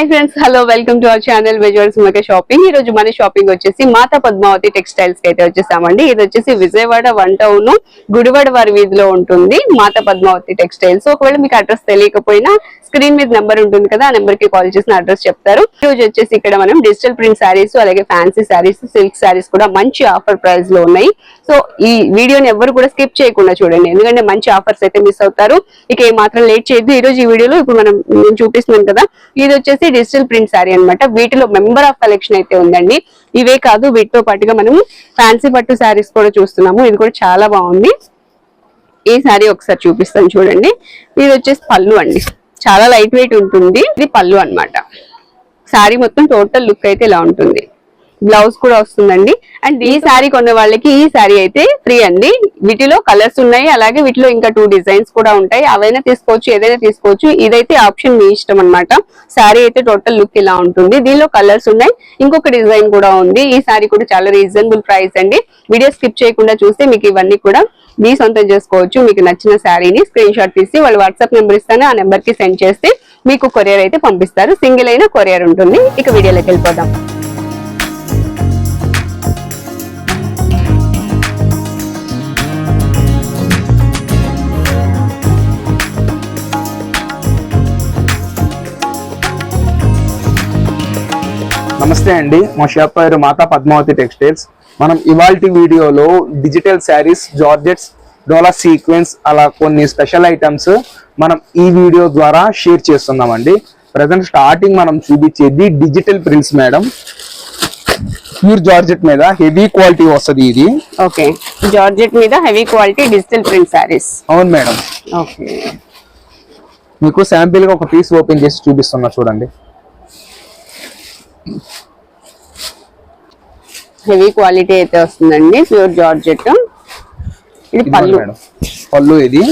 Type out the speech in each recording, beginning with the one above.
Hi friends hello welcome to our channel visuals సుమక shopping ఈ రోజు మన షాపింగ్ వచ్చేసి మాతా పద్మావతి టెక్స్టైల్స్కి అయితే వచ్చేసామండి. ఇది వచ్చేసి విజయవాడ వన్ టౌన్ గుడివాడ వారి వీధిలో ఉంటుంది మాతా పద్మావతి టెక్స్టైల్స్ ఒకవేళ మీకు అడ్రస్ తెలియకపోయినా స్క్రీన్ మీద నెంబర్ ఉంటుంది కదా ఆ నెంబర్కి కాల్ చేసిన అడ్రస్ చెప్తారు. ఈ రోజు వచ్చేసి ఇక్కడ మనం డిజిటల్ ప్రింట్ శారీస్ అలాగే ఫ్యాన్సీ శారీస్ సిల్క్ శారీస్ కూడా మంచి ఆఫర్ ప్రైస్లో ఉన్నాయి. సో ఈ వీడియోని ఎవరు కూడా స్కిప్ చేయకుండా చూడండి. ఎందుకంటే మంచి ఆఫర్స్ అయితే మిస్ అవుతారు. ఇక ఏ మాత్రం లేట్ చేయొద్దు. ఈ రోజు ఈ వీడియోలో ఇప్పుడు మనం నేను చూపిస్తున్నాను కదా ఇది వచ్చేసి డిజిటల్ ప్రింట్ శారీ అనమాట వీటిలో మెంబర్ ఆఫ్ కలెక్షన్ అయితే ఉందండి. ఇవే కాదు వీటితో పాటుగా మనం ఫ్యాన్సీ పట్టు శారీస్ కూడా చూస్తున్నాము. ఇది కూడా చాలా బాగుంది. ఈ శారీ ఒకసారి చూపిస్తాను చూడండి. ఇది వచ్చేసి పళ్ళు అండి. చాలా లైట్ వెయిట్ ఉంటుంది. ఇది పళ్ళు అన్నమాట. శారీ మొత్తం టోటల్ లుక్ అయితే ఇలా ఉంటుంది. బ్లౌజ్ కూడా వస్తుందండి. అండ్ ఈ శారీ కొన్న వాళ్ళకి ఈ శారీ అయితే ఫ్రీ అండి. వీటిలో కలర్స్ ఉన్నాయి. అలాగే వీటిలో ఇంకా టూ డిజైన్స్ కూడా ఉంటాయి. అవైనా తీసుకోవచ్చు ఏదైనా తీసుకోవచ్చు. ఇదైతే ఆప్షన్ మీ ఇష్టం అనమాట శారీ అయితే టోటల్ లుక్ ఇలా ఉంటుంది. దీనిలో కలర్స్ ఉన్నాయి. ఇంకొక డిజైన్ కూడా ఉంది. ఈ శారీ కూడా చాలా రీజనబుల్ ప్రైస్ అండి. వీడియో స్కిప్ చేయకుండా చూస్తే మీకు ఇవన్నీ కూడా మీ సొంతం చేసుకోవచ్చు. మీకు నచ్చిన శారీని స్క్రీన్ షాట్ తీసి వాళ్ళు వాట్సాప్ నెంబర్ ఇస్తాను. ఆ నెంబర్కి సెండ్ చేస్తే మీకు కొరియర్ అయితే పంపిస్తారు. సింగిల్ అయిన కొరియర్ ఉంటుంది. ఇక వీడియోలోకి వెళ్ళిపోదాం. నమస్తే అండి. మా షాప్ పేరు మాతా పద్మావతి టెక్స్టైల్స్ మనం ఇవాల్టి వీడియోలో డిజిటల్ శారీస్ జార్జెట్స్ డోలా సీక్వెన్స్ అలా కొన్ని స్పెషల్ ఐటమ్స్ మనం ఈ వీడియో ద్వారా షేర్ చేస్తున్నామండి. ప్రజెంట్ స్టార్టింగ్ మనం చూపించేది digital prints madam. Pure georgette మీద హెవీ క్వాలిటీ వస్తుంది ఇది. ఓకే జార్జెట్ మీద heavy quality digital print saris అవును మేడం. ఓకే మీకు శాంపిల్గా ఒక పీస్ ఓపెన్ చేసి చూపిస్తున్నా చూడండి. హెవీ క్వాలిటీ అయితే వస్తుందండి ప్యూర్ జార్జెట్. ఇది పళ్ళు. పళ్ళు ఇది.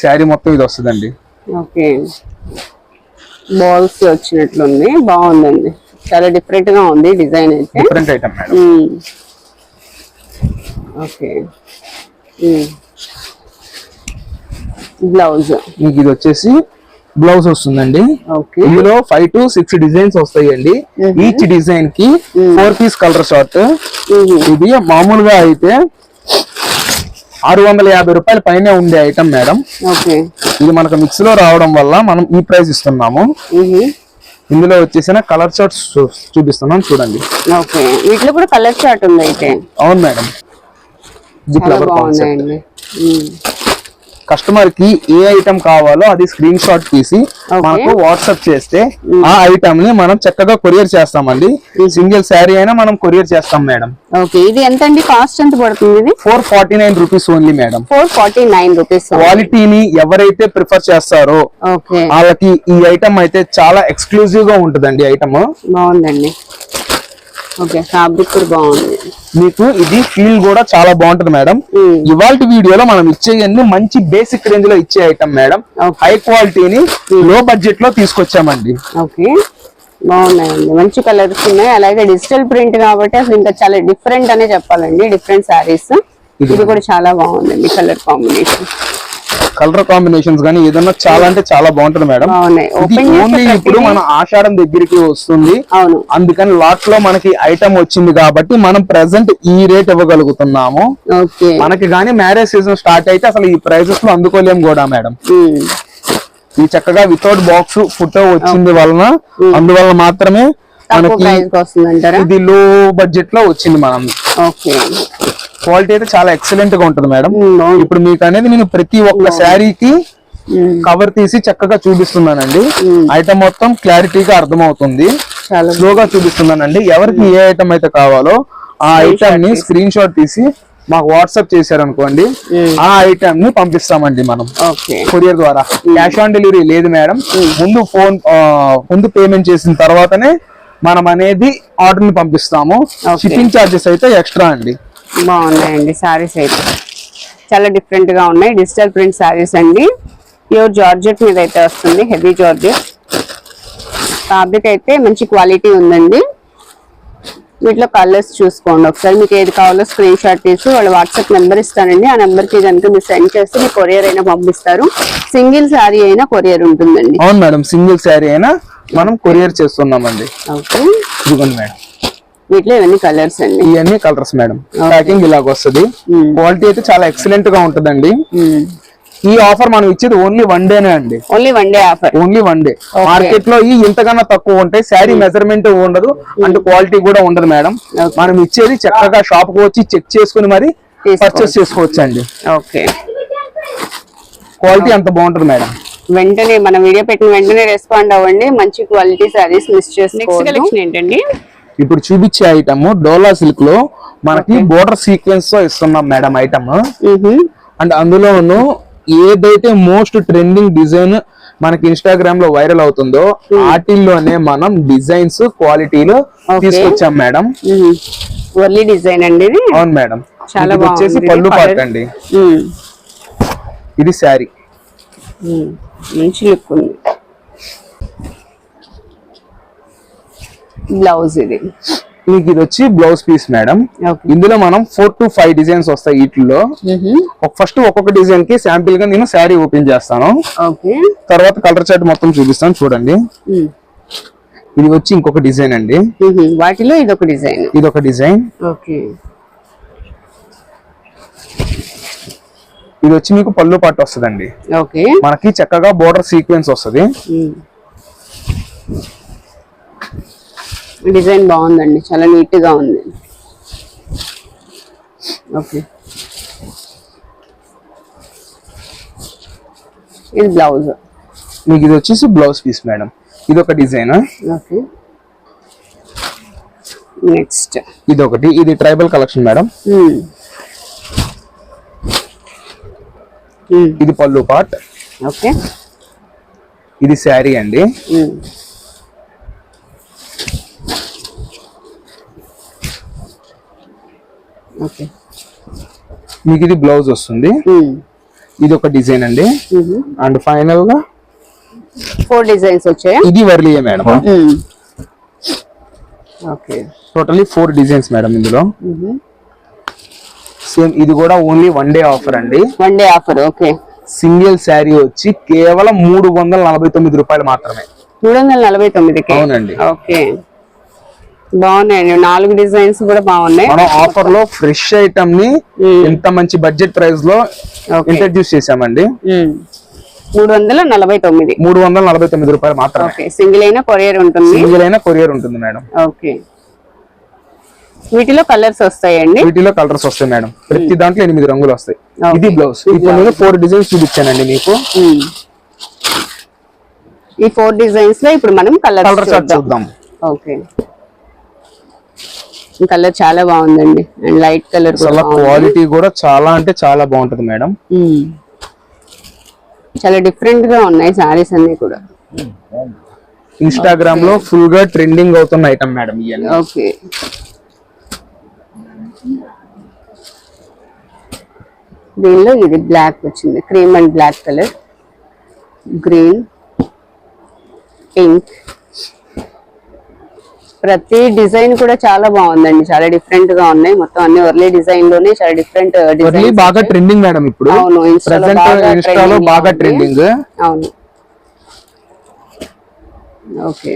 శారీ మొత్తం ఇది వస్తుందండి. ఓకే. బాల్స్ వచ్చినట్లుంది బాగుందండి. చాలా డిఫరెంట్గా ఉంది డిజైన్ అయితే. Different item madam. Okay. Blouse. మీకు ఇది వచ్చేసి బ్లౌజ్ వస్తుందండి. ఓకే ఇందులో ఫైవ్ టు సిక్స్ డిజైన్స్ వస్తాయండి. ఈచ్ డిజైన్కి ఫోర్ పీస్ కలర్ షార్ట్ ఇది మామూలుగా అయితే ఆరు వందల యాభై రూపాయల పైనే ఉండే ఐటమ్ మేడం ఓకే ఇది మనకు మిక్స్లో రావడం వల్ల మనం ఈ ప్రైస్ ఇస్తున్నాము. ఇందులో వచ్చేసిన కలర్ షార్ట్స్ చూపిస్తున్నాం చూడండి. ఓకే వీటిలో కూడా కలర్ చార్ట్ ఉంది అయితే. అవును మేడం కస్టమర్కి ఏ ఐటమ్ కావాలో అది స్క్రీన్ షాట్ తీసి. మనకు వాట్సాప్ చేస్తే ఆ ఐటమ్ని మనం చక్కగా కొరియర్ చేస్తామండి. సింగిల్ శారీ అయినా మనం కొరియర్ చేస్తాం మేడం. ఓకే. ఇది ఎంత అండి కాస్ట్ ఎంత పడుతుంది ఇది? Four forty nine rupees only madam. Four forty nine rupees క్వాలిటీని ఎవరైతే ప్రిఫర్ చేస్తారో వాళ్ళకి ఈ ఐటమ్ అయితే చాలా ఎక్స్క్లూజివ్గా ఉంటుందండి ఐటమ్. బాగుందండి. ఓకే ఫ్యాబ్రిక్ కూడా బాగుంది. మీకు ఇది ఫీల్ కూడా చాలా బాగుంటుంది మేడం. ఇవాళ వీడియోలో మనం ఇచ్చేయన్ని మంచి బేసిక్ రేంజ్లో ఇచ్చే ఐటమ్ మేడం. హై క్వాలిటీని లో బడ్జెట్లో తీసుకొచ్చామండి. ఓకే బాగున్నాయండి. మంచి కలర్స్ ఉన్నాయి. అలాగే డిజిటల్ ప్రింట్ కాబట్టి అసలు ఇంకా చాలా డిఫరెంట్ అనే చెప్పాలండి. డిఫరెంట్ శారీస్ ఇది కూడా చాలా బాగుందండి కలర్ కాంబినేషన్ కలర్ కాంబినేషన్స్ కానీ ఏదన్నా చాలా అంటే చాలా బాగుంటుంది మేడం. ఓన్లీ ఇప్పుడు మన ఆషాఢం దగ్గరికి వస్తుంది. అందుకని లాట్లో మనకి ఐటమ్ వచ్చింది కాబట్టి మనం ప్రెసెంట్ ఈ రేట్ ఇవ్వగలుగుతున్నాము. మనకి కానీ మ్యారేజ్ సీజన్ స్టార్ట్ అయితే అసలు ఈ ప్రైజెస్లో అందుకోలేము కూడా మేడం. ఈ చక్కగా వితౌట్ బాక్స్ ఫోటో వచ్చింది వలన అందువల్ల మాత్రమే మనకి ఇది లో బడ్జెట్లో వచ్చింది మనం. ఓకే. క్వాలిటీ అయితే చాలా ఎక్సలెంట్గా ఉంటుంది మేడం. ఇప్పుడు మీకు అనేది నేను ప్రతి ఒక్క శారీకి. కవర్ తీసి చక్కగా చూపిస్తున్నానండి. ఐటమ్ మొత్తం క్లారిటీగా అర్థమవుతుంది. చాలా స్లోగా చూపిస్తున్నానండి. ఎవరికి ఏ ఐటమ్ అయితే కావాలో ఆ ఐటమ్ని స్క్రీన్ షాట్ తీసి మాకు వాట్సాప్ చేశారనుకోండి ఆ ఐటమ్ని పంపిస్తామండి మనం. ఓకే. కొరియర్ ద్వారా. క్యాష్ ఆన్ డెలివరీ లేదు మేడం. ముందు ఫోన్ ముందు పేమెంట్ చేసిన తర్వాతనే మనం అనేది ఆర్డర్ని పంపిస్తాము. షిప్పింగ్ చార్జెస్ అయితే ఎక్స్ట్రా అండి. బాగున్నాయండి శారీస్ అయితే. చాలా డిఫరెంట్గా ఉన్నాయి. డిజిటల్ ప్రింట్ శారీస్ అండి. ప్యూర్ జార్జెట్ మీద అయితే వస్తుంది హెవీ జార్జెట్ ఫ్యాబ్రిక్ అయితే మంచి క్వాలిటీ ఉందండి. వీటిలో కలర్స్ చూసుకోండి ఒకసారి. మీకు ఏది కావాలో స్క్రీన్ షాట్ తీసి వాళ్ళ వాట్సాప్ నెంబర్ ఇస్తానండి. ఆ నెంబర్కి కనుక మీరు సెండ్ చేస్తే మీకు కొరియర్ అయినా పంపిస్తారు. సింగిల్ శారీ అయినా కొరియర్ ఉంటుందండి. అవును మేడం సింగిల్ శారీ అయినా మనం కొరియర్ చేస్తున్నామండి. Okay madam. వీటిలో ఇవన్నీ కలర్స్ అండి. ఇవన్నీ కలర్స్ మేడం ప్యాకింగ్ ఇలాగ వస్తుంది. క్వాలిటీ అయితే చాలా ఎక్సలెంట్గా ఉంటుందండి. ఈ ఆఫర్ మనం ఇచ్చేది ఓన్లీ వన్ డేనే అండి. Only one day offer only one day మార్కెట్లో ఈ ఇంతకన్నా తక్కువ ఉంటాయి. శారీ మెజర్మెంట్ ఉండదు. అంటే క్వాలిటీ కూడా ఉండదు మేడం. మనం ఇచ్చేది చక్కగా షాప్కు వచ్చి చెక్ చేసుకుని మరి. పర్చేస్ చేసుకోవచ్చు అండి ఓకే క్వాలిటీ అంత బాగుంటుంది మేడం వెంటనే మన వీడియో పెట్టిన వెంటనే రెస్పాండ్ అవ్వండి. మంచి క్వాలిటీ సారీస్ మిస్ చేసి నెక్స్ట్ కలెక్షన్ ఏంటండి? ఇప్పుడు చూపించే ఐటమ్ డోలా సిల్క్లో మనకి బోర్డర్ సీక్వెన్స్తో ఇస్తున్నాం మేడం ఐటమ్ అండ్ అందులోను ఏదైతే మోస్ట్ ట్రెండింగ్ డిజైన్ మనకి ఇన్స్టాగ్రామ్లో వైరల్ అవుతుందో వాటిల్లోనే మనం డిజైన్స్ క్వాలిటీలో. తీసుకొచ్చాం మేడం వర్లీ డిజైన్ అండి ఇది? అవును మేడం చాలా వచ్చేసి. పళ్ళు పార్ట్ అండి. ఇది శారీ. మంచి లుక్ ఉంది. బ్లౌజ్ ఇది. మీకు ఇది వచ్చి బ్లౌజ్ పీస్ మేడం. ఇందులో మనం ఫోర్ టు ఫైవ్ డిజైన్స్ వస్తాయి వీటిలో ఫస్ట్ ఒక్కొక్క డిజైన్కి శాంపిల్గా నేను శారీ ఓపెన్ చేస్తాను. ఓకే. తర్వాత కలర్ చార్ట్ మొత్తం చూపిస్తాను చూడండి. ఇది వచ్చి ఇంకొక డిజైన్ అండి. వాటిలో ఇది ఒక డిజైన్ ఇది ఒక డిజైన్ ఓకే. ఇది వచ్చి మీకు పళ్ళు పాటు వస్తుందండి. ఓకే. మనకి చక్కగా బోర్డర్ సీక్వెన్స్ వస్తుంది. డిజైన్ బాగుందండి చాలా నీట్గా ఉంది. ఓకే. ఇది బ్లౌజ్. మీకు ఇది వచ్చేసి బ్లౌజ్ పీస్ మేడం. ఇది ఒక డిజైన్. ఓకే. నెక్స్ట్. ఇది ఒకటి. ఇది ట్రైబల్ కలెక్షన్ మేడం. ఇది పళ్ళు పార్ట్. ఓకే. ఇది శారీ అండి. మీకు ఇది బ్లౌజ్ వస్తుంది. ఇది ఒక డిజైన్ అండి. అండ్ ఫైనల్గా ఫోర్ డిజైన్స్ వచ్చాయా? ఇది వర్లియే madam. Okay. Totally four designs madam ఇందులో. సేమ్ ఇది కూడా ఓన్లీ వన్ డే ఆఫర్ అండి. One day offer okay. Single sari వచ్చి కేవలం మూడు వందల నలభై తొమ్మిది రూపాయలు మాత్రమే. మూడు వందల నలభై తొమ్మిదికి? అవునండి. ఓకే. బాగున్నాయండి నాలుగు డిజైన్స్ కూడా బాగున్నాయి. మనం ఆఫర్లో ఫ్రెష్ ఐటమ్ని. ఇంత మంచి బడ్జెట్ ప్రైస్లో ఇంట్రడ్యూస్ చేసామండి. మూడు వందల నలభై తొమ్మిది. మూడు వందల నలభై తొమ్మిది రూపాయలు మాత్రమే. ఓకే. సింగిల్ అయినా కొరియర్ ఉంటుంది. సింగిల్ అయినా కొరియర్ ఉంటుంది మేడం. ఓకే. వీటిలో కలర్స్ వస్తాయండి? వీటిలో కలర్స్ వస్తాయి మేడం. ప్రతి దాంట్లో ఎనిమిది రంగులు వస్తాయి. ఇది బ్లౌజ్ ఇప్పుడు నేను ఫోర్ డిజైన్స్ చూపించానండి మీకు. ఈ ఫోర్ డిజైన్స్లో ఇప్పుడు మనం కలర్ కలర్స్ చూద్దాం. ఓకే. కలర్ చాలా బాగుందండి. అండ్ లైట్ కలర్ అసలు క్వాలిటీ కూడా చాలా అంటే చాలా బాగుంటది మేడం. చాలా డిఫరెంట్గా ఉన్నాయి సారీస్ అన్ని కూడా. ఇన్స్టాగ్రామ్లో ఫుల్గా ట్రెండింగ్ అవుతున్న ఐటమ్ మేడం ఇవన్నీ ఓకే దీనిలో ఇది బ్లాక్ వచ్చింది. Cream and black colour. Green pink ప్రతి డిజైన్ కూడా చాలా బాగుందండి. చాలా డిఫరెంట్గా ఉన్నాయి. మొత్తం అన్ని వర్లీ డిజైన్లోనే చాలా డిఫరెంట్ డిజైన్ బాగా ట్రెండింగ్ మేడం ఇప్పుడు. అవును, బాగా ఇన్స్టాలో trending బాగా ఉంది. ట్రెండింగ్ అవును. ఓకే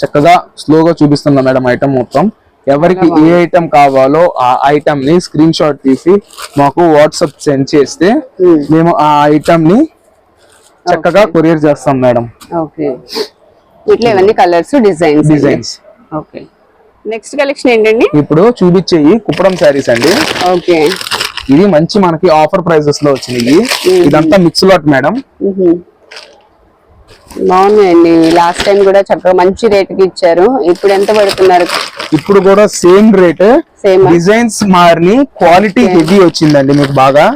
చక్కగా స్లోగా చూపిస్తున్నా మేడం ఐటమ్ మొత్తం. ఎవరికి ఏ ఐటమ్ కావాలో ఆ ఐటమ్ని స్క్రీన్ షాట్ తీసి మాకు వాట్సాప్ సెండ్ చేస్తే Hmm. మేము ఆ ఐటమ్ని చక్కగా కొరియర్ చేస్తాం మేడం. ఓకే వీటిలో ఇవన్నీ colours designs. Designs. Okay next collection ఏంటండి? ఇప్పుడు చూపించేయి కుప్పడం శారీస్ అండి. ఓకే ఇది మంచి మనకి ఆఫర్ ప్రైజెస్లో వచ్చినాయి. ఇదంతా మిక్స్ లాట్ మేడం. బాగున్నాయండి. లాస్ట్ టైం కూడా చక్కగా మంచి రేట్కి ఇచ్చారు. ఇప్పుడు ఎంత పడుతున్నారు? ఇప్పుడు కూడా సేమ్ రేట్ సేమ్ డిజైన్స్ మారిని క్వాలిటీ హెవీ వచ్చిందండి మీకు బాగా.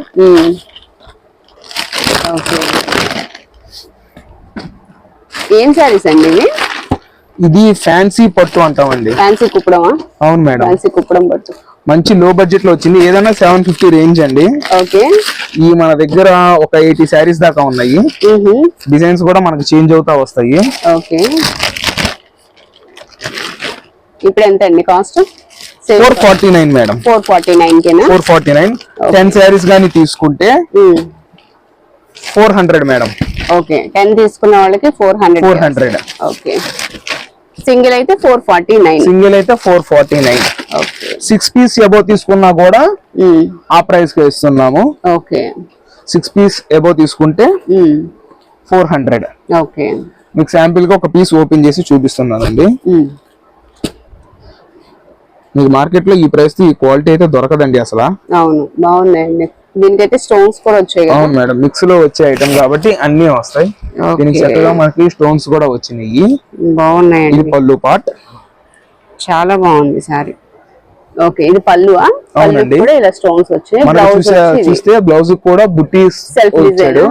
ఓకే ఏం సారీస్ అండి ఇవి? ఇది ఫ్యాన్సీ పట్టు అంటామండి. ఫ్యాన్సీ కుప్పడమా? అవును మేడం. ఫ్యాన్సీ కుప్పడం పట్టు. మంచి లో బడ్జెట్లో వచ్చింది. ఏదైనా సెవెన్ ఫిఫ్టీ రేంజ్ అండి. ఓకే. ఈ మన దగ్గర ఒక ఎయిటీ శారీస్ దాకా ఉన్నాయి. డిజైన్స్ కూడా మనకి చేంజ్ అవుతా వస్తాయి. ఓకే. ఇప్పుడు ఎంత అండి cost? Four forty nine madam. Four forty nine four forty nine ten saris కానీ తీసుకుంటే four hundred madam. Okay ten తీసుకున్న వాళ్ళకి four hundred four hundred. Okay. Single అయితే ఫోర్ ఫార్టీ నైన్. సింగిల్ అయితే four forty nine. Six piece above తీసుకున్నా కూడా ఆ ప్రైస్కి ఇస్తున్నాము. ఓకే. సిక్స్ పీస్ ఎబో తీసుకుంటే ఫోర్ హండ్రెడ్. ఓకే. మీకు శాంపిల్గా ఒక పీస్ ఓపెన్ చేసి చూపిస్తున్నానండి. మీకు మార్కెట్లో ఈ ప్రైస్ ఈ క్వాలిటీ అయితే దొరకదండి అసలు. అవును బాగున్నాయండి. దీనికైతే స్టోన్స్ కూడా వచ్చాయి కదా. అవును మేడం మిక్స్లో వచ్చే ఐటమ్ కాబట్టి అన్ని వస్తాయి. దీనికి చక్కగా మనకి స్టోన్స్ కూడా వచ్చినాయి. బాగున్నాయండి. ఇది పళ్ళు పార్ట్ చాలా బాగుంది సారీ. ఓకే ఇది పళ్ళువా? పళ్ళు అవునండి. కూడా ఇలా స్టోన్స్ వచ్చాయి. చూస్తే బ్లౌజ్ కూడా డిజైన్ ఇచ్చాడు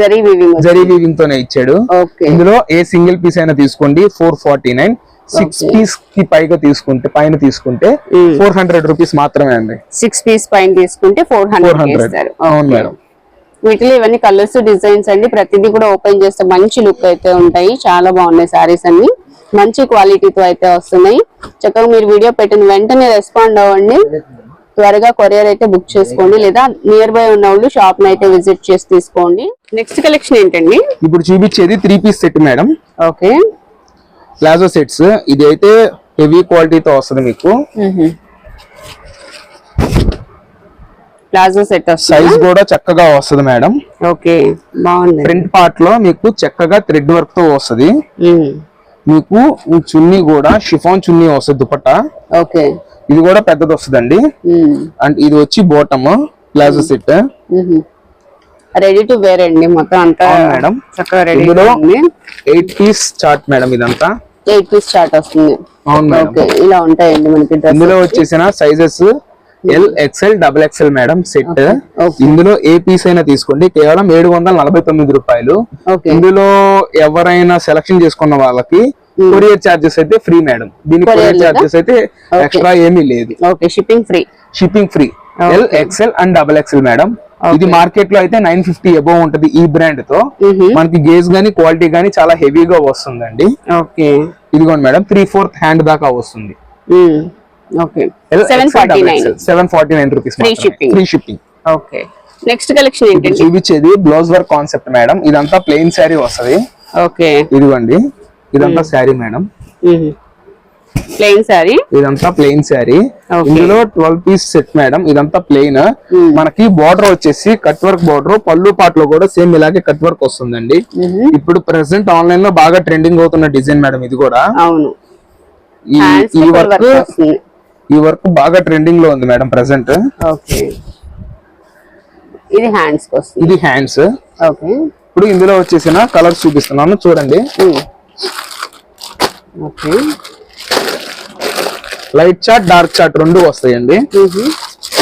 జరీ వీవింగ్ జరీ వీవింగ్ తోనే ఇచ్చాడు. ఓకే ఇందులో ఏ సింగిల్ పీస్ అయినా తీసుకోండి. Four forty nine six. పీస్కి పైగా తీసుకుంటే పైన తీసుకుంటే. ఫోర్ హండ్రెడ్ రూపీస్ మాత్రమే అండి. సిక్స్ పీస్ పైన తీసుకుంటే ఫోర్ హండ్రెడ్ అవును మేడం. వీటిలో ఇవన్నీ కలర్స్ డిజైన్స్ అండి. ప్రతిదీ కూడా ఓపెన్ చేస్తే మంచి లుక్ అయితే ఉంటాయి. చాలా బాగున్నాయి సారీస్ అన్ని. మంచి క్వాలిటీతో అయితే వస్తున్నాయి. చక్కగా మీరు వీడియో పెట్టిన వెంటనే రెస్పాండ్ అవ్వండి. త్వరగా కొరియర్ అయితే బుక్ చేసుకోండి. లేదా నియర్ బై ఉన్న వాళ్ళు షాప్ అయితే విజిట్ చేసి తీసుకోండి. నెక్స్ట్ కలెక్షన్ ఏంటండి? ఇప్పుడు చూపించేది three piece set madam. Okay palazzo sets ఇది అయితే హెవీ క్వాలిటీతో వస్తుంది మీకు. ప్లాజో సెట్ సైజ్ కూడా చక్కగా వస్తుంది మేడం. ఓకే బాగుంది. ఫ్రంట్ పార్ట్లో మీకు చక్కగా థ్రెడ్ వర్క్తో వస్తుంది. మీకు చున్నీ కూడా షిఫాన్ చున్నీ వస్తుంది దుపట్టా. ఓకే. ఇది కూడా పెద్దది వస్తుందండి. అండ్ ఇది వచ్చి bottom palazzo set ready to wear అండి మొత్తం అంతా మేడం. చక్కగా ready eight piece chart madam ఇదంతా. ఎయిట్ పీస్ చార్ట్ వస్తుంది. ఓకే ఇలా ఉంటాయండి మనకి ఇందులో వచ్చేసిన sizes L XL double XL madam set. ఇందులో ఏ పీస్ అయినా తీసుకోండి. కేవలం ఏడు వందల నలభై తొమ్మిది రూపాయలు. ఇందులో ఎవరైనా సెలక్షన్ చేసుకున్న వాళ్ళకి కొరియర్ చార్జెస్ అయితే ఫ్రీ మేడం. దీని కొరియర్? చార్జెస్ అయితే. ఎక్స్ట్రా ఏమీ లేదు. Okay shipping free shipping free. L XL and double XL madam. ఇది మార్కెట్లో అయితే నైన్ ఫిఫ్టీ అబౌవ్ ఉంటది ఈ బ్రాండ్తో. మనకి గేజ్ గానీ క్వాలిటీ గానీ చాలా హెవీగా వస్తుందండి. ఓకే. ఇదిగోండి మేడం త్రీ ఫోర్త్ హ్యాండ్ దాకా వస్తుంది. Okay. Seven forty nine rupees. Free shipping okay. Next collection ఏంటండి? చూపించేది బ్లౌజ్ వర్క్ కాన్సెప్ట్ మేడం. ఇదంతా ప్లెయిన్ శారీ వస్తది. ఓకే. ఇదిగోండి. ఇదంతా శారీ మేడం. ప్లెయిన్ సారీ ఇదంతా ప్లెయిన్ శారీ. ఇందులో ట్వెల్వ్ పీస్ సెట్ మేడం ఇదంతా ప్లెయిన్ మనకి బార్డర్ వచ్చేసి కట్ వర్క్ బార్డర్ పళ్ళు పాట్లో కూడా సేమ్ ఇలాగే కట్ వర్క్ వస్తుందండి. ఇప్పుడు ప్రెసెంట్ ఆన్లైన్లో బాగా ట్రెండింగ్ అవుతున్న డిజైన్ మేడం ఇది కూడా. అవును. ఈ వర్క్ ఈ వర్క్ బాగా ట్రెండింగ్లో ఉంది మేడం ప్రెసెంట్ ఓకే ఇది హ్యాండ్స్ ఇది హ్యాండ్స్ ఓకే ఇప్పుడు ఇందులో వచ్చేసిన కలర్స్ చూపిస్తున్నాను చూడండి. Okay light chart dark chart రెండు వస్తాయండి.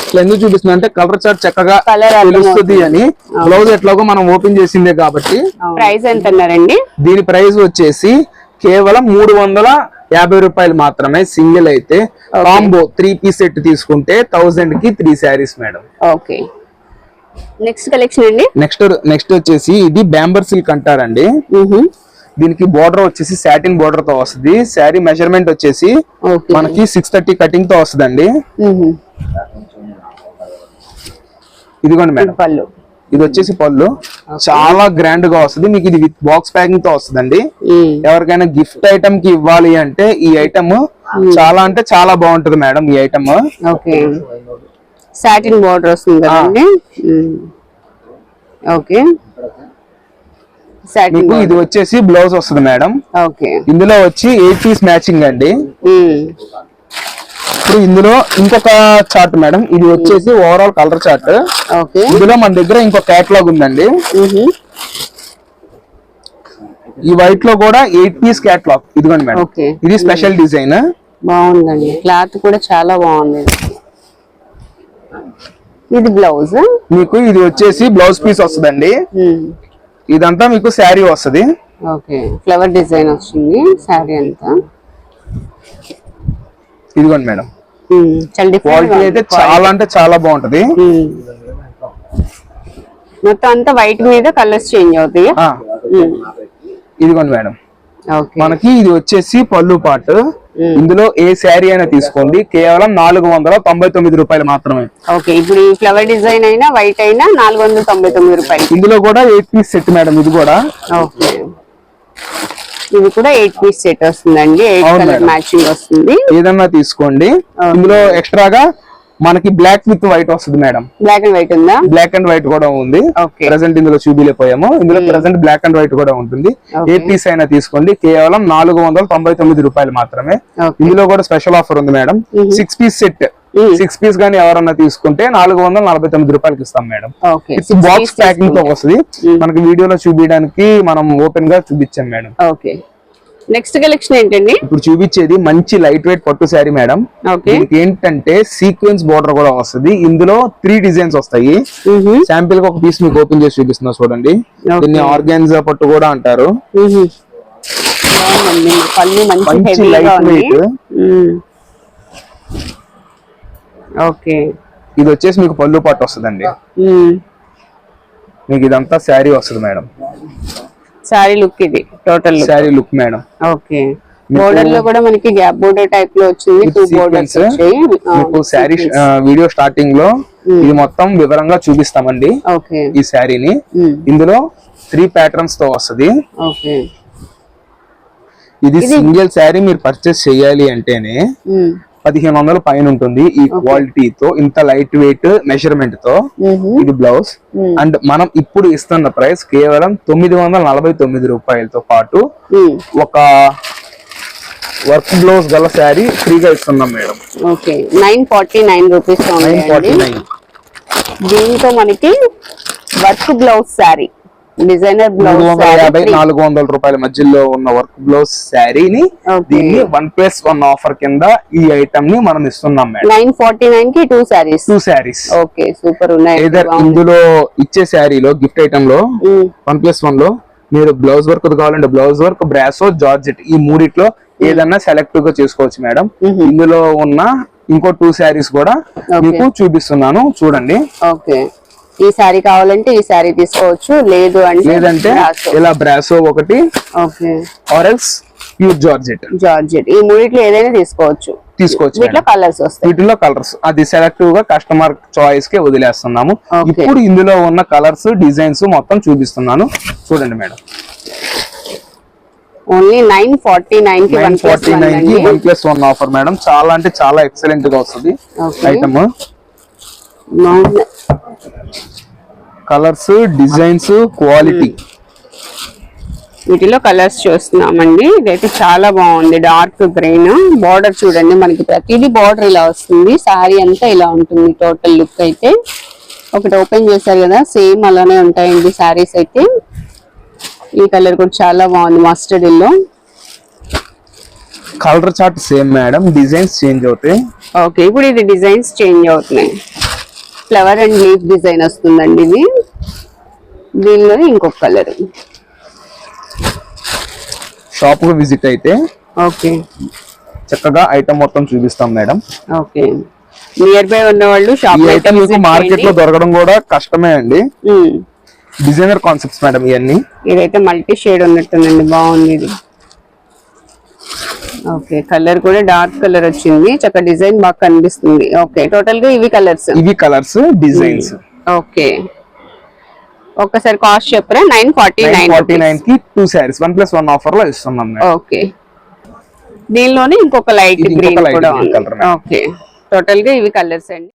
ఇట్లా ఎందుకు చూపిస్తున్నా అంటే కలర్ చార్ట్ చక్కగా తెలుస్తుంది అని. బ్లౌజ్ ఎట్లాగో మనం ఓపెన్ చేసిందే కాబట్టి. ప్రైస్ ఎంత అన్నారండి దీని ప్రైస్ వచ్చేసి కేవలం మూడు వందల యాభై రూపాయలు మాత్రమే సింగిల్ అయితే. కాంబో త్రీ పీస్ సెట్ తీసుకుంటే థౌసండ్కి three saris madam. Okay. Next collection అండి? నెక్స్ట్ నెక్స్ట్ వచ్చేసి ఇది బ్యాంబర్ సిల్క్ అంటారండి. దీనికి బోర్డర్ వచ్చేసి సాటిన్ బోర్డర్తో వస్తుంది. శారీ మెజర్మెంట్ వచ్చేసి మనకి సిక్స్ థర్టీ కటింగ్తో వస్తుందండి. ఇదిగోండి మేడం. పళ్ళు. ఇది వచ్చేసి పళ్ళు. చాలా గ్రాండ్గా వస్తుంది. మీకు ఇది విత్ బాక్స్ ప్యాకింగ్తో వస్తుందండి. ఎవరికైనా గిఫ్ట్ ఐటమ్కి ఇవ్వాలి అంటే ఈ ఐటమ్ చాలా అంటే చాలా బాగుంటది మేడం ఈ ఐటమ్ సాటిన్ బార్డర్ వస్తుంది కదండి. ఓకే. మీకు ఇది వచ్చేసి బ్లౌజ్ వస్తుంది మేడం ఓకే ఇందులో వచ్చి ఎయిట్ పీస్ మ్యాచింగ్ అండి. ఇప్పుడు ఇందులో ఇంకొక చార్ట్ మేడం ఇది వచ్చేసి ఓవరాల్ కలర్ చార్ట్ ఓకే ఇందులో మన దగ్గర ఇంకో కేటలాగ్ ఉందండి. ఈ వైట్లో కూడా ఎయిట్ పీస్ కేటలాగ్ ఇదిగోండి మేడం. ఇది స్పెషల్ డిజైన్ బాగుందండి. క్లాత్ కూడా చాలా బాగుంది. ఇది బ్లౌజ్ మీకు ఇది వచ్చేసి బ్లౌజ్ పీస్ వస్తుందండి. ఇదంతా మీకు శారీ వస్తది. ఓకే ఫ్లవర్ డిజైన్ వస్తుంది శారీ అంతా. ఇదిగోండి మేడం. క్వాలిటీ అయితే చాలా అంటే చాలా బాగుంటది. మొత్తం అంతా వైట్ మీద కలర్స్ చేంజ్ అవుతాయి? ఇదిగోండి మేడం. మనకి ఇది వచ్చేసి పళ్ళు పాటు. ఇందులో ఏ శారీ అయినా తీసుకోండి. కేవలం నాలుగు వందల తొంభై తొమ్మిది రూపాయలు మాత్రమే. ఓకే ఇప్పుడు ఈ ఫ్లవర్ డిజైన్ అయినా వైట్ అయినా నాలుగు వందల తొంభై తొమ్మిది రూపాయలు. ఇందులో కూడా ఎయిట్ పీస్ సెట్ మేడం ఇది కూడా. ఓకే. ఇది కూడా ఎయిట్ పీస్ సెట్ వస్తుందండి. Eight colour. మ్యాచింగ్ వస్తుంది. ఏదన్నా తీసుకోండి. ఇందులో ఎక్స్ట్రాగా మనకి బ్లాక్ విత్ వైట్ వస్తుంది మేడం. బ్లాక్ అండ్ వైట్ ఉందా? బ్లాక్ అండ్ వైట్ కూడా ఉంది. ప్రెసెంట్ ఇందులో చూపిలేపోయాము ఇందులో ప్రెసెంట్ బ్లాక్ అండ్ వైట్ కూడా ఉంటుంది. ఏ పీస్ అయినా తీసుకోండి. కేవలం నాలుగు వందల తొంభై తొమ్మిది రూపాయలు మాత్రమే. ఇందులో కూడా స్పెషల్ ఆఫర్ ఉంది madam. Six piece set six piece గానీ ఎవరన్నా తీసుకుంటే నాలుగు వందల నలభై తొమ్మిది రూపాయలకి ఇస్తాం మేడం. ఓకే. బాక్స్ ప్యాకింగ్తో వస్తుంది. మనకి వీడియోలో చూపించడానికి మనం ఓపెన్గా చూపించాం మేడం. ఓకే. నెక్స్ట్ కలెక్షన్ ఏంటండి? ఇప్పుడు చూపించేది మంచి లైట్ వెయిట్ పట్టు శారీ మేడం దీనికి ఏంటంటే సీక్వెన్స్ బోర్డర్ కూడా వస్తుంది. ఇందులో త్రీ డిజైన్స్ వస్తాయి. శాంపిల్గా ఒక పీస్ మీకు ఓపెన్ చేసి చూపిస్తున్నా చూడండి. దీన్ని ఆర్గాన్జా పట్టు కూడా అంటారు. మంచి లైట్ వెయిట్ ఓకే. ఇది వచ్చేసి మీకు పళ్ళు పట్టు వస్తుందండి. మీకు ఇదంతా శారీ వస్తుంది మేడం సారీ లుక్ ఇది total sari look madam. Okay. బోర్డర్లో కూడా మనకి గ్యాప్ బోర్డర్ టైప్లో వచ్చింది టూ. బోర్డర్స్ మీకు శారీ వీడియో స్టార్టింగ్లో ఇది మొత్తం వివరంగా చూపిస్తామండి ఓకే. ఈ శారీని. ఇందులో త్రీ ప్యాటర్న్స్తో వస్తుంది. ఓకే. ఇది సింగిల్ శారీ మీరు పర్చేస్ చేయాలి అంటేనే పదిహేను వందల పైన ఉంటుంది ఈ క్వాలిటీతో ఇంత లైట్ వెయిట్ మెజర్మెంట్తో. ఇది బ్లౌజ్ అండ్ మనం ఇప్పుడు ఇస్తున్న ప్రైస్ కేవలం తొమ్మిది వందల నలభై తొమ్మిది రూపాయలతో పాటు ఒక వర్క్ బ్లౌజ్ గల శారీ ఫ్రీగా ఇస్తున్నాం madam. Okay nine forty nine rupees nine forty nine. దీంతో మనకి work blouse sari designer blouse యాభై నాలుగు వందల రూపాయల మధ్యలో ఉన్న వర్క్ బ్లౌజ్ శారీని. దీన్ని వన్ ప్లస్ వన్ ఆఫర్ కింద ఈ ఐటమ్ని మనం ఇస్తున్నాం మేడం. నైన్ ఫార్టీ నైన్కి two saris. Two saris. Okay super ఉన్నాయి. ఇందులో ఇచ్చే శారీలో గిఫ్ట్ ఐటమ్లో వన్ ప్లస్ వన్లో మీరు బ్లౌజ్ వర్క్ కావాలంటే బ్లౌజ్ వర్క్ బ్రాసో జార్జెట్ ఈ మూడిట్లో ఏదన్నా సెలెక్టివ్గా చేసుకోవచ్చు మేడం. ఇందులో ఉన్న ఇంకో టూ శారీస్ కూడా మీకు చూపిస్తున్నాను. చూడండి. ఓకే ఈ శారీ కావాలంటే ఈ శారీ తీసుకోవచ్చు. లేదు అంటే లేదంటే. ఇలా బ్రాసో ఒకటి ఓకే. ఆర్ఎల్స్ ప్యూర్ జార్జెట్ జార్జెట్ ఈ మూడిట్లో ఏదైనా తీసుకోవచ్చు. తీసుకోవచ్చు వీటిలో. కలర్స్ వస్తాయి. వీటిలో కలర్స్ అది సెలెక్టివ్గా కస్టమర్ చాయిస్ కే వదిలేస్తున్నాము. ఇప్పుడు ఇందులో ఉన్న కలర్స్ డిజైన్స్ మొత్తం చూపిస్తున్నాను. చూడండి మేడం. ఓన్లీ నైన్ ఫార్టీ నైన్కి వన్ ప్లస్ ఫార్టీ నైన్కి one plus one offer madam. చాలా అంటే చాలా ఎక్సలెంట్గా వస్తుంది Okay. కలర్స్ డిజైన్స్ క్వాలిటీ వీటిలో కలర్స్ చూస్తున్నామండి. ఇదైతే చాలా బాగుంది. డార్క్ గ్రీన్ బార్డర్ చూడండి మనకి ప్రతిదీ బార్డర్ ఇలా వస్తుంది. సారీ అంతా ఇలా ఉంటుంది టోటల్ లుక్ అయితే. ఒకటి ఓపెన్ చేశారు కదా సేమ్ అలానే ఉంటాయండి సారీస్ అయితే. ఈ కలర్ కూడా చాలా బాగుంది mustard yellow colour chart same madam designs change అవుతాయి. ఓకే ఇప్పుడు ఇది డిజైన్స్ చేంజ్ అవుతున్నాయి. ఫ్లవర్ అండ్ లీఫ్ డిజైన్ వస్తుందండి ఇది. దీనిలో ఇంకొక కలర్. షాప్కు విజిట్ అయితే ఓకే. చక్కగా ఐటమ్ మొత్తం చూపిస్తాం మేడం. ఓకే. నియర్ బై ఉన్న వాళ్ళు షాప్ ఐటమ్ మీకు మార్కెట్లో దొరకడం కూడా కష్టమే అండి. డిజైనర్ కాన్సెప్ట్స్ మేడం ఇవన్నీ ఇదైతే మల్టీ షేడ్ ఉన్నట్టుందండి. బాగుంది ఇది. ఓకే కలర్ కూడా డార్క్ కలర్ వచ్చింది. చక్క డిజైన్ బాగా కనిపిస్తుంది. ఓకే టోటల్గా ఇవి కలర్స్ ఇవి కలర్స్ డిజైన్స్ ఓకే ఒక్కసారి కాస్ట్ చెప్పరా? నైన్ ఫార్టీ నైన్ ఫార్టీ నైన్కి two saris one plus one ఆఫర్లో ఇస్తున్నాం ఓకే దీనిలోనే ఇంకొక లైట్ గ్రీన్ కూడా. ఓకే టోటల్గా ఇవి కలర్స్ అండి.